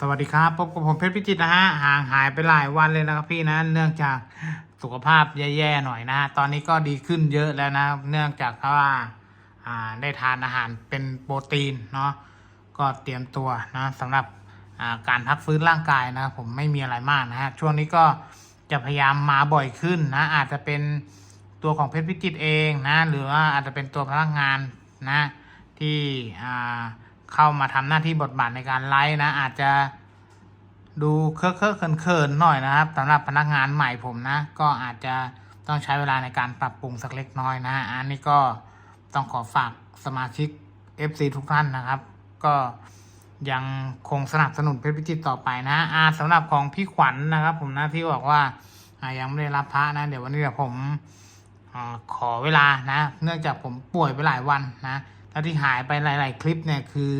สวัสดีครับพบกับผมเพชรพิจิตนะฮะห่างหายไปหลายวันเลยนะครับพี่นะเนื่องจากสุขภาพแย่ๆหน่อยนะตอนนี้ก็ดีขึ้นเยอะแล้วนะเนื่องจากว่าได้ทานอาหารเป็นโปรตีนเนาะก็เตรียมตัวนะสำหรับการพักฟื้นร่างกายนะผมไม่มีอะไรมากนะฮะช่วงนี้ก็จะพยายามมาบ่อยขึ้นนะอาจจะเป็นตัวของเพชรพิจิตเองนะหรือว่าอาจจะเป็นตัวพนักงานนะที่อ่า เข้ามาทำหน้าที่บทบาทในการไลฟ์นะ อาจจะดูเคอะเคอะเขินเขินๆหน่อยนะครับสำหรับพนักงานใหม่ผมนะ ก็อาจจะต้องใช้เวลาในการปรับปรุงสักเล็กน้อยนะ อันนี้ก็ต้องขอฝากสมาชิก FC ทุกท่านนะครับ ก็ยังคงสนับสนุนเพชรพิจิตต่อไปนะอ่าสำหรับของพี่ขวัญนะครับ ผมนะที่บอกว่าอายังไม่ได้รับพระนะ เดี๋ยววันนี้เดี๋ยวผมอขอเวลานะ เนื่องจากผมป่วยไปหลายวันนะ แล้วที่หายไปหลาย ๆ คลิปเนี่ยคือ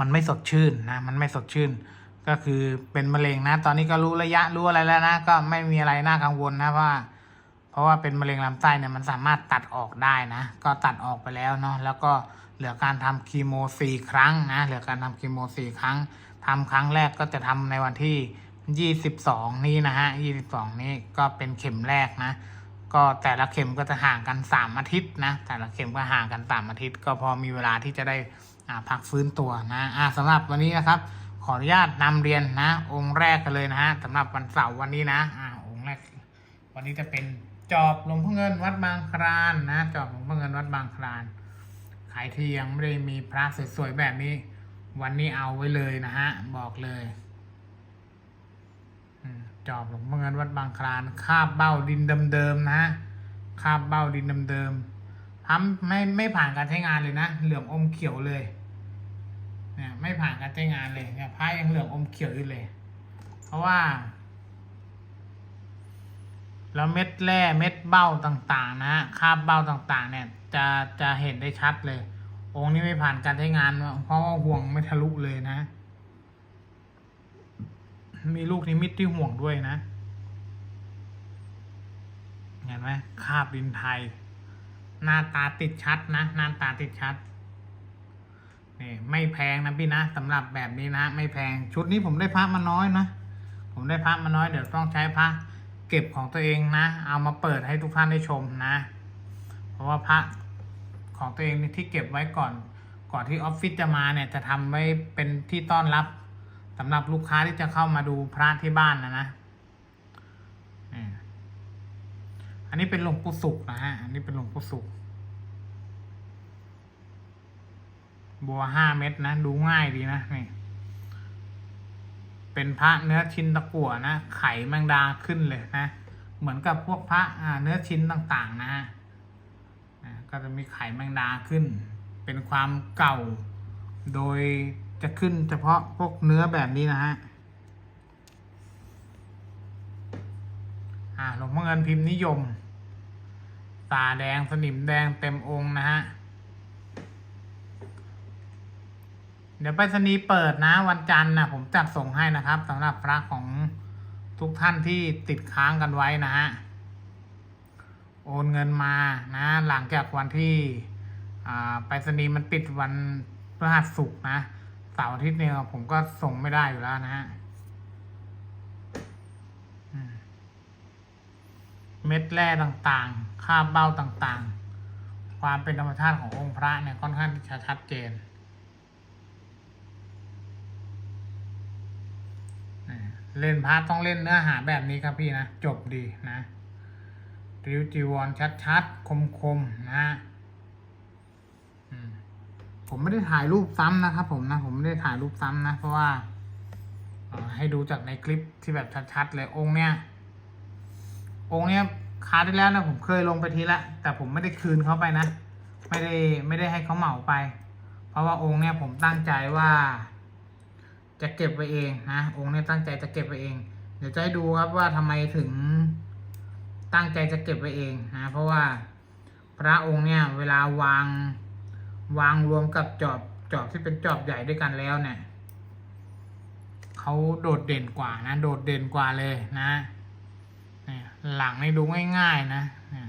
มันไม่สดชื่นนะ มันไม่สดชื่น ก็คือเป็นมะเร็งนะ ตอนนี้ก็รู้ระยะรู้อะไรแล้วนะ ก็ไม่มีอะไรน่ากังวลนะเพราะว่าเพราะว่าเป็นมะเร็งลำไส้เนี่ยมันสามารถตัดออกได้นะ ก็ตัดออกไปแล้วเนาะ แล้วก็เหลือการทำคีโมสี่ครั้งนะ เหลือการทำคีโมสี่ครั้งทำครั้งแรกก็จะทำในวันที่ยี่สิบสองนี้นะฮะยี่สิบสองนี้ก็เป็นเข็มแรกนะ ก็แต่ละเข็มก็จะห่างกันสามอาทิตย์นะ แต่ละเข็มก็ห่างกันสามอาทิตย์ ก็พอมีเวลาที่จะได้พักฟื้นตัวนะอ่าสำหรับวันนี้นะครับ ขออนุญาตนำเรียนนะ องค์แรกกันเลยนะฮะสำหรับวันเสาร์วันนี้นะอ่าองค์แรก วันนี้จะเป็นจอบหลวงพ่อเงินวัดบางคลานนะ จอบหลวงพ่อเงินวัดบางคลานใครที่ยังไม่ได้มีพระสวยๆแบบนี้ วันนี้เอาไว้เลยนะฮะ บอกเลย จอบหลวงพ่อเงินวัดบางคลานคาบเบ้าดินเดิมๆนะฮะคาบเบ้าดินเดิมๆทำไม่ไม่ผ่านการใช้งานเลยนะ เหลืองอมเขียวเลยเนี่ยไม่ผ่านการใช้งานเลยเนี่ยผ้ายังเหลืองอมเขียวอยู่เลย เพราะว่าแล้วเม็ดแร่เม็ดเบ้าต่างๆ นะฮะคาบเบ้าต่างๆ เนี่ย จะจะเห็นได้ชัดเลย องค์นี้ไม่ผ่านการใช้งาน เพราะว่าห่วงไม่ทะลุเลยนะ มีลูกนิมิตที่ห่วงด้วยนะ เห็นไหมคาบดินไทย หน้าตาติดชัดนะ หน้าตาติดชัด นี่ไม่แพงนะพี่นะสำหรับแบบนี้นะ ไม่แพง ชุดนี้ผมได้พระมาน้อยนะ ผมได้พระมาน้อย เดี๋ยวต้องใช้พระเก็บของตัวเองนะ เอามาเปิดให้ทุกท่านได้ชมนะ เพราะว่าพระของตัวเองที่เก็บไว้ก่อน ก่อนที่ออฟฟิศจะมาเนี่ยจะทำไว้เป็นที่ต้อนรับ สำหรับลูกค้าที่จะเข้ามาดูพระที่บ้านนะนะ อันนี้เป็นหลวงปู่สุขนะฮะ อันนี้เป็นหลวงปู่สุขบัวห้าเม็ดนะ ดูง่ายดีนะนี่ เป็นพระเนื้อชิ้นตะกั่วนะ ไข่แมงดาขึ้นเลยนะ เหมือนกับพวกพระอ่าเนื้อชิ้นต่างๆ นะฮะก็จะมีไข่แมงดาขึ้น เป็นความเก่าโดย จะขึ้นเฉพาะพวกเนื้อแบบนี้นะฮะ อ่าหลวงพ่อเงินพิมพ์นิยม ตาแดงสนิมแดงเต็มองค์นะฮะ เดี๋ยวไปรษณีเปิดนะวันจันทร์นะผมจัดส่งให้นะครับสำหรับพระของทุกท่านที่ติดค้างกันไว้นะฮะ โอนเงินมานะ หลังจากวันที่ไปรษณีย์มันปิดวันพฤหัสศุกร์นะ สาร์อาทิตย์เนี่ยผมก็ส่งไม่ได้อยู่แล้วนะฮะเม็ดแร่ต่างๆ ค่าเบ้าต่างๆ ความเป็นธรรมชาติขององค์พระเนี่ยค่อนข้างจะชัดเจนเล่นพาร์ทต้องเล่นเนื้อหาแบบนี้ครับพี่นะ จบดีนะริวจีวรชัดๆ คมๆ นะ ผมไม่ได้ถ่ายรูปซ้ำนะครับ ผมนะ ผมไม่ได้ถ่ายรูปซ้ำนะ เพราะว่าให้ดูจากในคลิปที่แบบชัดๆเลยองค์เนี้ยองค์เนี้ยคราวที่แล้วนะผมเคยลงไปทีละแต่ผมไม่ได้คืนเขาไปนะ ไม่ได้ไม่ได้ให้เขาเหมาไป เพราะว่าองค์เนี้ยผมตั้งใจว่า จะเก็บไว้เองนะองค์เนี้ยตั้งใจจะเก็บไว้เอง เดี๋ยวจะให้ดูครับว่าทำไมถึงตั้งใจจะเก็บไว้เองนะเพราะว่าพระองค์เนี่ยเวลาวาง วางรวมกับจอบจอบที่เป็นจอบใหญ่ด้วยกันแล้วเนี่ยเขาโดดเด่นกว่านะ โดดเด่นกว่าเลยนะเนี่ยหลังนี่ดูง่ายๆนะเนี่ย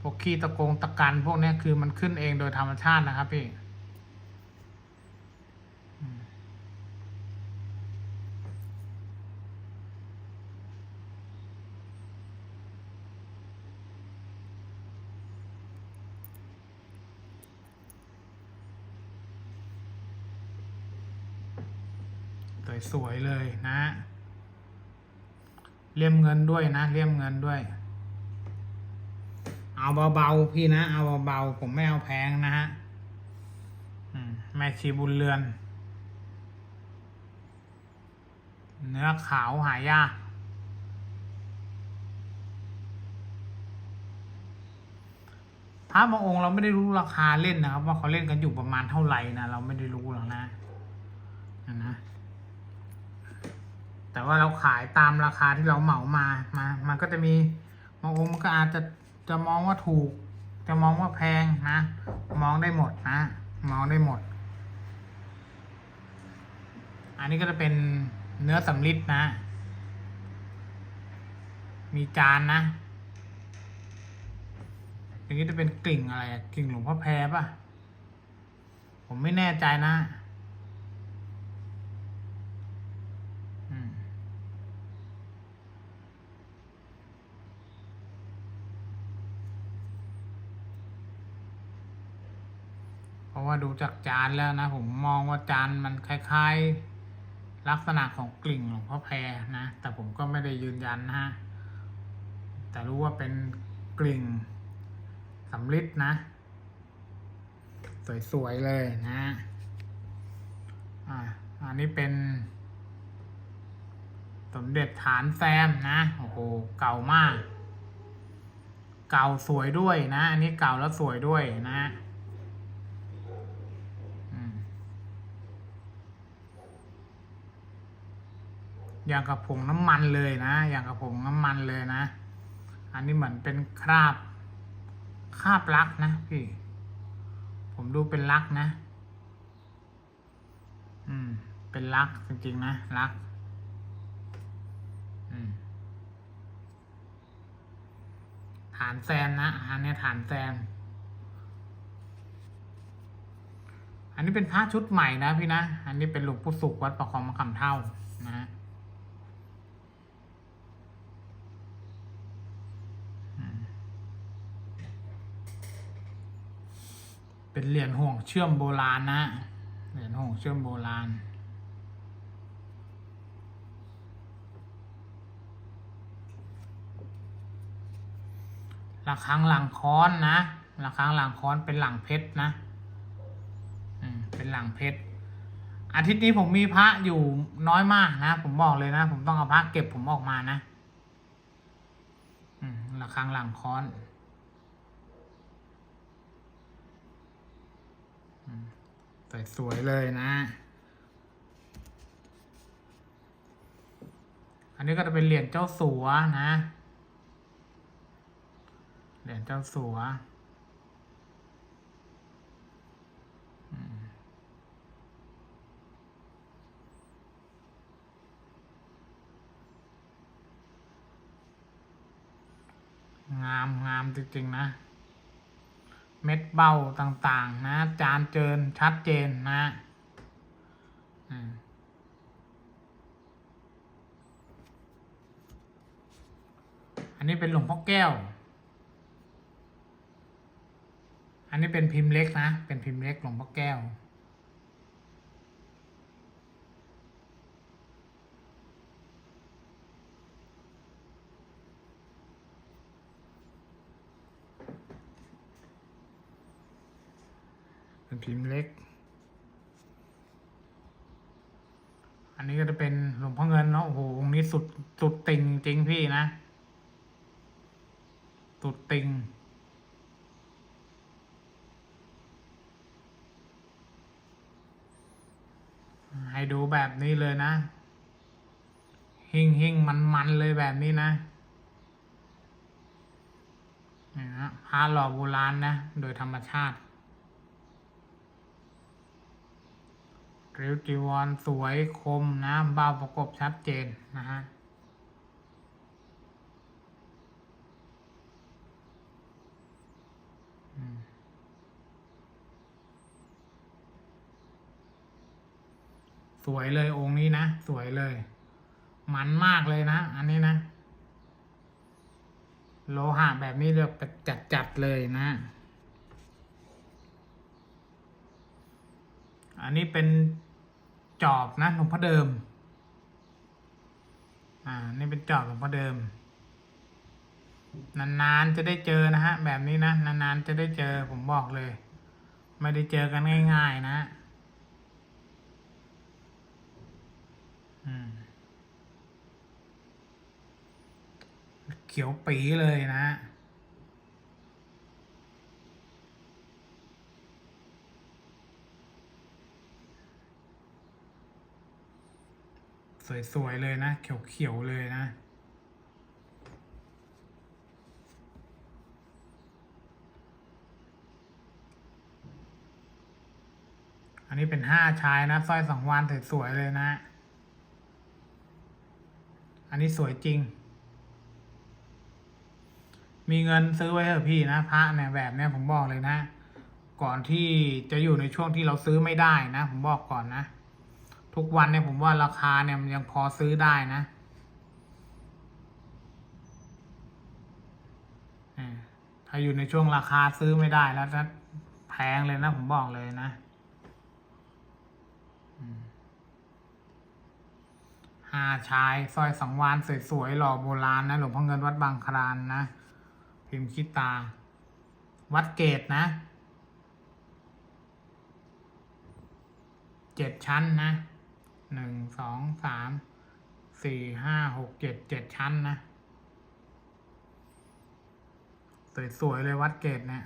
พวกขี้ตะกงตะกันพวกนี้คือมันขึ้นเองโดยธรรมชาตินะครับพี่ อ สวยๆเลยนะ เลี่ยมเงินด้วยนะ เลี่ยมเงินด้วย เอาเบาๆพี่นะ เอาเบาๆผมไม่เอาแพงนะฮะแม่ชีบุญเรือน เนื้อขาวหายากพระบางองค์เราไม่ได้รู้ราคาเล่นนะครับ ว่าเขาเล่นกันอยู่ประมาณเท่าไหร่นะเราไม่ได้รู้หรอกนะนะนะ แต่ว่าเราขายตามราคาที่เราเหมามามา มันก็จะมีบางองค์มันก็อาจจะจะมองว่าถูก จะมองว่าแพงนะ มองได้หมดนะ มองได้หมด อันนี้ก็จะเป็นเนื้อสำลิดนะ มีจานนะอย่างนี้จะเป็นกลิ่งอะไรกลิ่งหลวงพ่อแพรป่ะ ผมไม่แน่ใจนะ อืม เพราะว่า ดูจากจานแล้วนะ ผมมองว่าจานมันคล้ายๆ ลักษณะของกลิ่งหลวงพ่อแพรนะ แต่ผมก็ไม่ได้ยืนยันนะฮะแต่รู้ว่าเป็นกลิ่งสำลิดนะ สวยๆเลยนะอ่าอันนี้เป็น สมเด็จฐานแซมนะ โอ้โห เก่ามาก เก่าสวยด้วยนะ อันนี้เก่าแล้วสวยด้วยนะ อย่างกับผงน้ำมันเลยนะ อย่างกับผงน้ำมันเลยนะ อันนี้เหมือนเป็นคราบคราบลักนะพี่ ผมดูเป็นลักนะ อืม เป็นลักจริงๆนะลัก อืมฐานแซมนะอันนี้ฐานแซมอันนี้เป็นพระชุดใหม่นะพี่นะ อันนี้เป็นหลวงปู่สุขวัดประคองมะขามเท่านะฮะ เป็นเหรียญห่วงเชื่อมโบราณนะ เหรียญห่วงเชื่อมโบราณระฆังหลังค้อนนะระฆังหลังค้อนเป็นหลังเพชรนะ อืม เป็นหลังเพชร อาทิตย์นี้ผมมีพระอยู่น้อยมากนะ ผมบอกเลยนะ ผมต้องเอาพระเก็บผมออกมานะ อืมระฆังหลังค้อนอืม สวยเลยนะ อันนี้ก็จะเป็นเหรียญเจ้าสัวนะ เหรียญเจ้าสัวงามงามจริงๆนะ เม็ดเบ้าต่างๆ นะ จานเจินชัดเจนนะอันนี้เป็นหลวงพ่อแก้ว อันนี้เป็นพิมพ์เล็กนะ เป็นพิมพ์เล็กหลวงพ่อแก้ว เป็นพิมพ์เล็ก อันนี้ก็จะเป็นหลวงพ่อเงินเนาะ โอ้โหองค์นี้สุดสุดติงจริงพี่นะ สุดติงให้ดูแบบนี้เลยนะ หิ่งหิ่งมันมันเลยแบบนี้นะนี่นะพาหล่อโบราณนะ โดยธรรมชาติ ริ้วจีวรสวยคมนะเบาประกบชัดเจนนะฮะสวยเลยองค์นี้นะ สวยเลย มันมากเลยนะ อันนี้นะ โลหะแบบนี้เรียกจัดจัดๆเลยนะ อันนี้เป็น จอบนะหลวงพ่อเดิม อ่า นี่เป็นจอบหลวงพ่อเดิม นานๆจะได้เจอนะฮะ แบบนี้นะนานๆจะได้เจอผมบอกเลย ไม่ได้เจอกันง่ายๆนะอืมเขียวปีเลยนะ สวยๆเลยนะ เขียวๆเลยนะ อันนี้เป็นห้าชายนะสร้อยสองวานสวยๆเลยนะ อันนี้สวยจริง มีเงินซื้อไว้เถอะพี่นะพระเนี่ยแบบเนี้ยผมบอกเลยนะ ก่อนที่จะอยู่ในช่วงที่เราซื้อไม่ได้นะ ผมบอกก่อนนะ ทุกวันเนี่ยผมว่าราคาเนี่ยมันยังพอซื้อได้นะถ้าอยู่ในช่วงราคาซื้อไม่ได้แล้วจะแพงเลยนะผมบอกเลยนะห้าชายสร้อยสังวานสวยๆหล่อโบราณนะหลวงพ่อเงินวัดบางคลานนะพิมพ์คิดตา วัดเกตนะเจ็ดชั้นนะ หนึ่งสองสามสี่ห้าหกเจ็ดเจ็ดชั้นนะ สวย ๆ เลยวัดเกตเนี่ย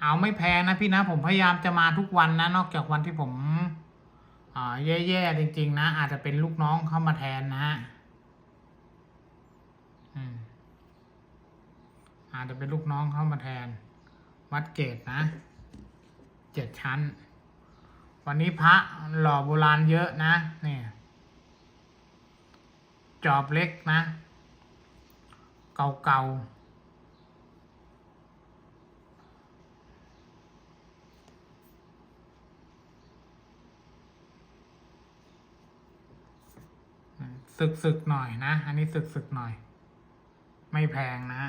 เอาไม่แพงนะพี่นะผมพยายามจะมาทุกวันนะ นอกจากวันที่ผมแย่ๆจริง ๆ นะ อาจจะเป็นลูกน้องเข้ามาแทนนะฮะอืมอาจจะเป็นลูกน้องเข้ามาแทน วัดเกตนะ เจ็ดชั้น วันนี้พระหล่อโบราณเยอะนะนี่จอบเล็กนะ เก่าๆศึกศึกๆหน่อยนะ อันนี้ศึกศึกๆหน่อย ไม่แพงนะ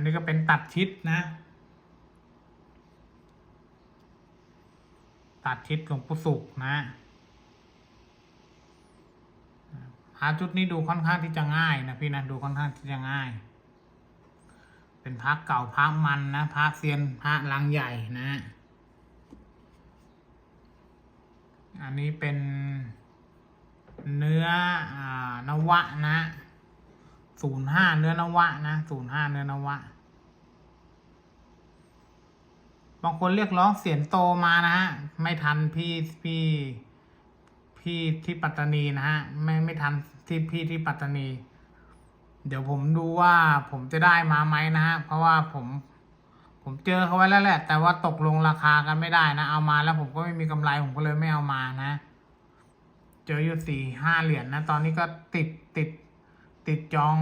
นนี้ก็เป็นตัดชิดนะ ตัดชิดของปุสุกนะหาจุดนี้ดูค่อนข้างที่จะง่ายนะพี่นะดูค่อนข้างที่จะง่าย เป็นพระเก่าพระมันนะพระเซียนพระลังใหญ่นะ อันนี้เป็นเนื้ออนวะนะ ศูนย์ห้าเนื้อนวะนะศูนย์ห้าเนื้อนวะ บางคนเรียกร้องเสียงโตมานะฮะ ไม่ทันพี่พี่พี่ที่ปัตตานีนะฮะ ไม่ไม่ทันที่พี่ที่ปัตตานี เดี๋ยวผมดูว่าผมจะได้มาไหมนะฮะ เพราะว่าผม ผมเจอเขาไว้แล้วแหละ แต่ว่าตกลงราคากันไม่ได้นะ เอามาแล้วผมก็ไม่มีกำไรผมก็เลยไม่เอามานะ เจออยู่สี่ห้าเหรียญนะตอนนี้ก็ติดติด ติดจอง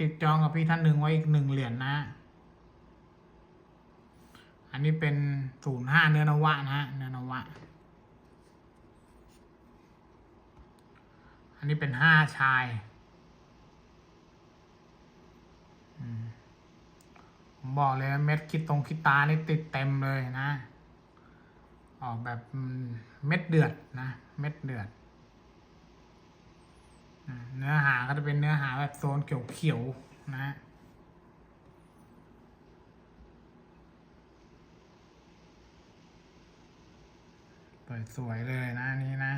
ติดจองกับพี่ท่านหนึ่งไว้อีกหนึ่งเหรียญนะอันนี้เป็นศูนย์ห้าเนื้อนวะนะฮะเนื้อนวะ อันนี้เป็นห้าชายผมบอกเลยเม็ดคิดตรงคิดตานี่ติดเต็มเลยนะ ออกแบบเม็ดเดือดนะ เม็ดเดือด เนื้อหาก็จะเป็นเนื้อหาแบบโซนเขียวๆนะสวยๆเลยนะนี้นะ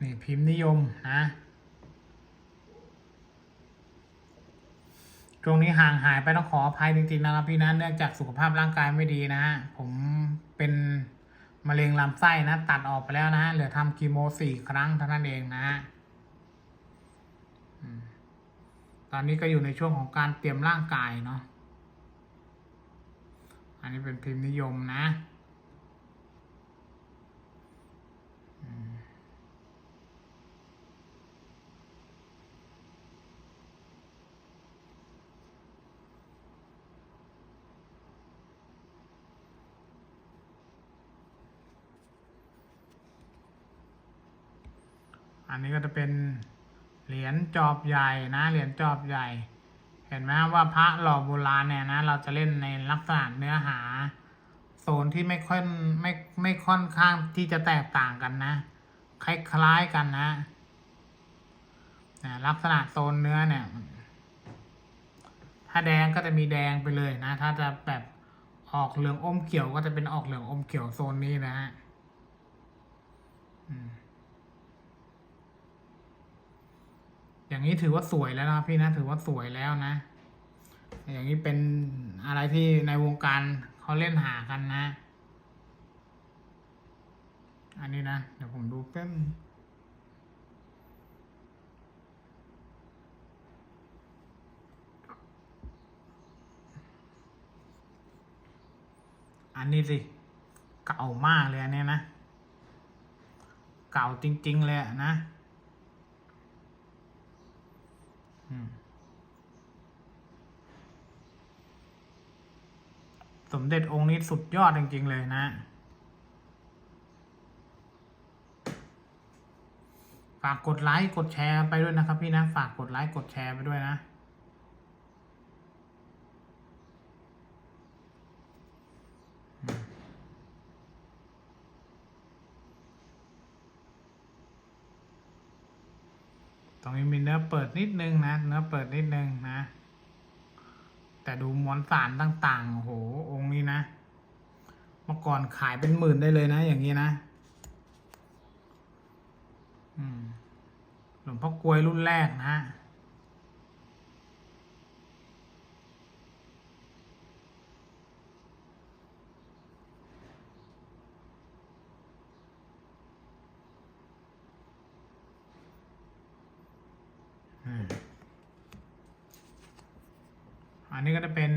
นี่พิมพ์นิยมนะช่วงนี้ห่างหายไปต้องขออภัยจริงๆนะครับพี่นะเนื่องจากสุขภาพร่างกายไม่ดีนะฮะผมเป็น มะเร็งลำไส้นะ ตัดออกไปแล้วนะฮะเหลือทำคีโมสี่ครั้งเท่านั้นเองนะฮะตอนนี้ก็อยู่ในช่วงของการเตรียมร่างกายเนาะอันนี้เป็นพิมพ์นิยมนะ อันนี้ก็จะเป็นเหรียญจอบใหญ่นะ เหรียญจอบใหญ่ เห็นไหมว่าพระหล่อโบราณเนี่ยนะ เราจะเล่นในลักษณะเนื้อหา โซนที่ไม่ค่อยไม่ไม่ค่อนข้างที่จะแตกต่างกันนะ คล้ายๆกันนะนะลักษณะโซนเนื้อเนี่ย ถ้าแดงก็จะมีแดงไปเลยนะ ถ้าจะแบบออกเหลืองอมเขียวก็จะเป็นออกเหลืองอมเขียวโซนนี้นะฮะ อืม อย่างนี้ถือว่าสวยแล้วนะพี่นะถือว่าสวยแล้วนะ อย่างนี้เป็นอะไรที่ในวงการเขาเล่นหากันนะ อันนี้นะ เดี๋ยวผมดูแป๊บอันนี้สิ เก่ามากเลยอันเนี้ยนะ เก่าจริง ๆ เลยนะ สมเด็จองค์นี้สุดยอดจริง ๆ เลยนะฝากกดไลค์กดแชร์ไปด้วยนะครับ พี่นะ ฝากกดไลค์กดแชร์ไปด้วยนะ ตรงนี้มีเนื้อเปิดนิดนึงนะ เนื้อเปิดนิดนึงนะ แต่ดูมอนสารต่างๆโอ้โหองค์นี้นะ เมื่อก่อนขายเป็นหมื่นได้เลยนะ อย่างนี้นะอืมหลวงพ่อกลวยรุ่นแรกนะฮะ นี้ก็จะเป็น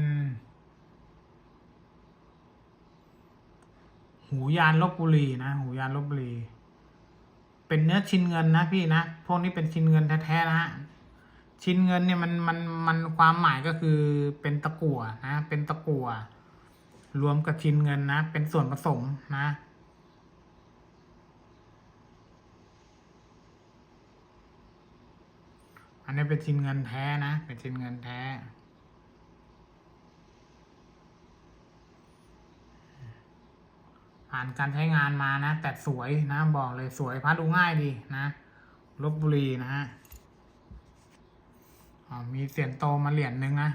หูยานลบบุรีนะ หูยานลบบุรี เป็นเนื้อชิ้นเงินนะพี่นะพวกนี้เป็นชิ้นเงินแท้ๆนะฮะชิ้นเงินเนี่ยมันมันมันความหมายก็คือเป็นตะกั่วนะเป็นตะกั่วรวมกับชิ้นเงินนะ เป็นส่วนผสมนะอันนี้เป็นชิ้นเงินแท้นะ เป็นชิ้นเงินแท้ ผ่านการใช้งานมานะ แต่สวยนะบอกเลยสวยพัดดูง่ายดีนะลบบุรีนะฮะมีเสียนโตมาเหรียญหนึ่งนะ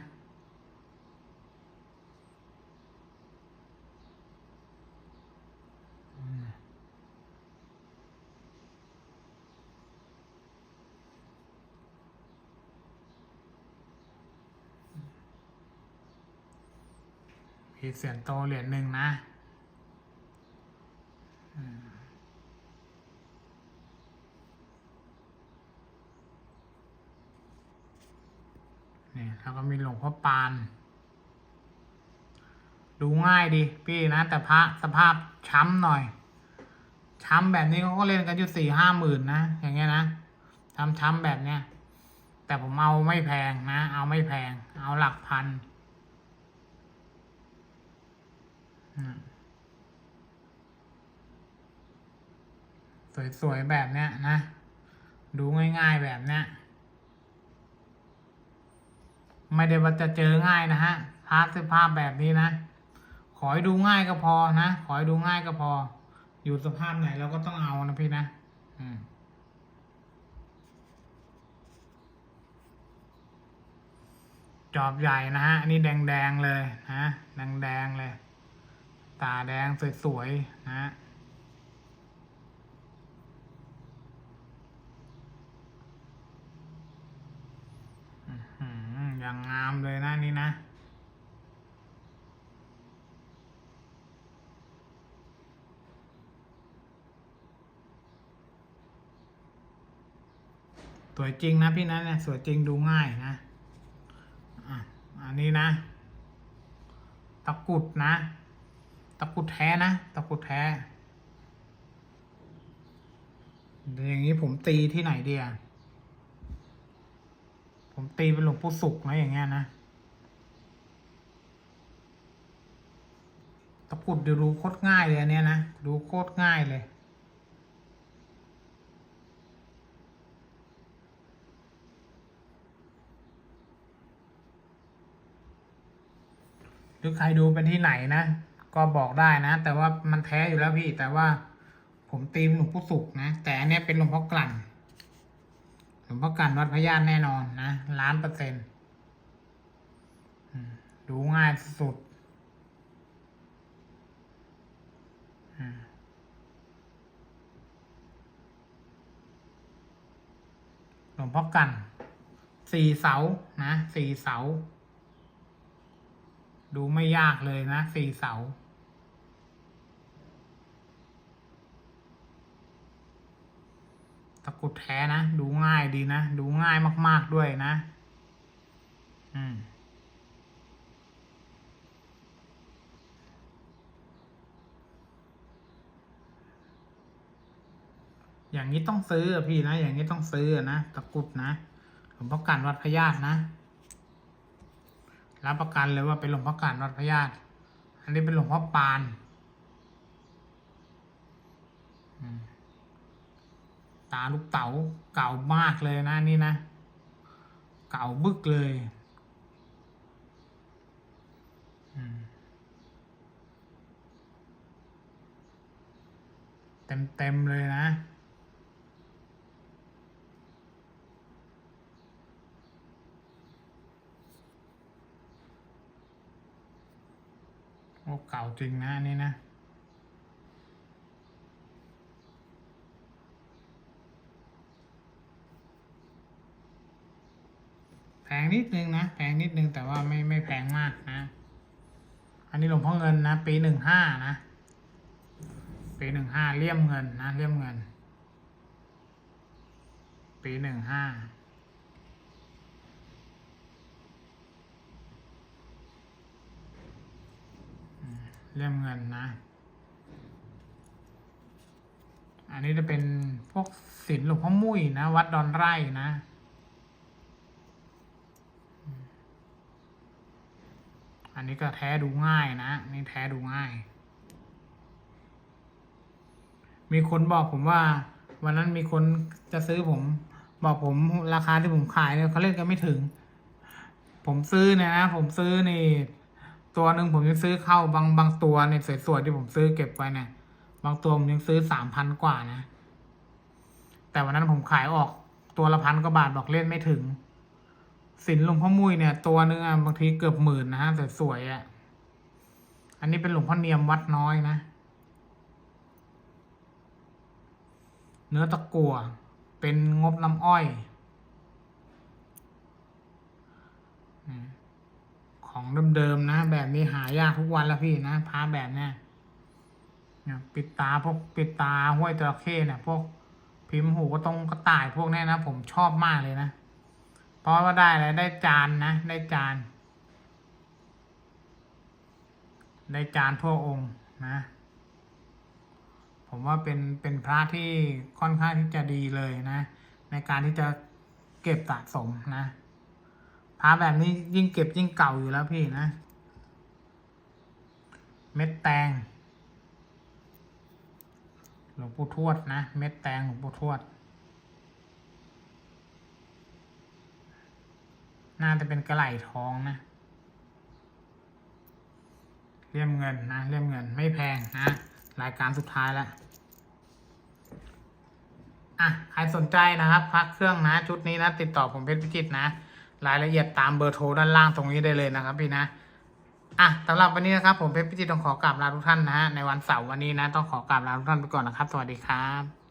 มีเสียนโตเหรียญหนึ่งนะ นี่แล้วก็มีหลวงพ่อปาน ดูง่ายดี พี่นะ แต่พระสภาพช้ำหน่อย ช้ำแบบนี้เขาก็เล่นกันอยู่สี่ห้าหมื่นนะ อย่างเงี้ยนะทำช้ำแบบเนี้ย แต่ผมเอาไม่แพงนะ เอาไม่แพง เอาหลักพันอืม สวยๆแบบเนี้ยนะ ดูง่ายๆแบบเนี้ยไม่ได้ว่าจะเจอง่ายนะฮะพาร์ทสื้อผ้าแบบนี้นะ ขอให้ดูง่ายก็พอนะ ขอให้ดูง่ายก็พอ อยู่สภาพไหนเราก็ต้องเอานะพี่นะ อืมจอบใหญ่นะฮะ อันนี้แดงๆเลยนะแดงๆเลย ตาแดงสวยๆนะฮะ อืม อย่างงามเลยนะนี่นะสวยจริงนะพี่นะเนี่ยสวยจริงดูง่ายนะอันนี้นะ ตะกุดนะ ตะกุดแท้นะ ตะกุดแท้ อย่างนี้ผมตีที่ไหนเดีอะ ผมตีเป็นหลวงปู่สุกนะอย่างเงี้ยนะตะกรุดเดี๋ยวดูโคตรง่ายเลยอันเนี้ยนะดูโคตรง่ายเลยหรือใครดูเป็นที่ไหนนะ ก็บอกได้นะ แต่ว่ามันแท้อยู่แล้วพี่ แต่ว่าผมตีมหลวงพ่อสุกนะ แต่อันนี้เป็นหลวงพ่อกลั่น หลวงพ่อกันวัดพระญาติแน่นอนนะล้านเปอร์เซ็นต์ดูง่ายสุดอืมหลวงพ่อกันสี่เสานะสี่เสา ดูไม่ยากเลยนะสี่เสา ตะกรุดแท้นะ ดูง่ายดีนะ ดูง่ายมาก ๆด้วยนะ อืมอย่างนี้ต้องซื้อพี่นะ อย่างนี้ต้องซื้อนะตะกรุดนะหลวงพ่อกันวัดพระญาตินะ รับประกันเลยว่าเป็นหลวงพ่อกันวัดพระญาติอันนี้เป็นหลวงพ่อปานอืม ตาลูกเต๋าเก่ามากเลยนะนี่นะ เก่าบึกเลยเต็มเต็มเลยนะ โอ้เก่าจริงนะนี่นะ แพงนิดนึงนะ แพงนิดนึงแต่ว่าไม่ไม่แพงมากนะ อันนี้หลวงพ่อเงินนะ ปีหนึ่งห้านะ ปีหนึ่งห้าเลี่ยมเงินนะเลี่ยมเงิน ปีหนึ่งห้าเลี่ยมเงินนะ อันนี้จะเป็นพวกศิลป์หลวงพ่อมุ้ยนะ วัดดอนไร่นะ อันนี้ก็แท้ดูง่ายนะนี่แท้ดูง่าย มีคนบอกผมว่า วันนั้นมีคนจะซื้อผม บอกผมราคาที่ผมขายเนี่ยเขาเล่นกันไม่ถึง ผมซื้อเนี่ยนะผมซื้อนี่ตัวหนึ่งผมยังซื้อเข้าบางบางตัวเนี่ยสวยๆที่ผมซื้อเก็บไว้เนี่ยบางตัวผมยังซื้อสามพันกว่านะ แต่วันนั้นผมขายออกตัวละพันกว่าบาทบอกเล่นไม่ถึง สินหลวงพ่อมุ้ยเนี่ย ตัวหนึงอะบางทีเกือบหมื่นนะฮะแต่สวยอะ อันนี้เป็นหลวงพ่อเนียมวัดน้อยนะ เนื้อตะกั่วเป็นงบน้ำอ้อย ของเดิมๆนะ แบบนี้หายากทุกวันแล้วพี่นะพาแบบเนี้ยปิดตาพวกปิดตาห้วยจระเข้เนี่ยพวกพิมพ์หูกระตรงกระต่ายพวกนี้นะ ผมชอบมากเลยนะ เพราะว่าได้อะไรได้จานนะ ได้จาน ได้จานทั่วองค์นะ ผมว่าเป็นเป็นพระที่ค่อนข้างที่จะดีเลยนะ ในการที่จะเก็บสะสมนะพระแบบนี้ยิ่งเก็บยิ่งเก่าอยู่แล้วพี่นะ เม็ดแตงหลวงปู่ทวดนะ เม็ดแตงหลวงปู่ทวด น่าจะเป็นกระไหล่ทองนะเลี่ยมเงินนะเลี่ยมเงินไม่แพงนะรายการสุดท้ายแล้วอะใครสนใจนะครับพักเครื่องนะชุดนี้นะติดต่อผมเพชรพิจิตรนะ รายละเอียดตามเบอร์โทรด้านล่างตรงนี้ได้เลยนะครับพี่นะอะสำหรับวันนี้นะครับ ผมเพชรพิจิตรต้องขอกราบลาทุกท่านนะฮะในวันเสาร์วันนี้นะ ต้องขอกราบลาทุกท่านไปก่อนนะครับ สวัสดีครับ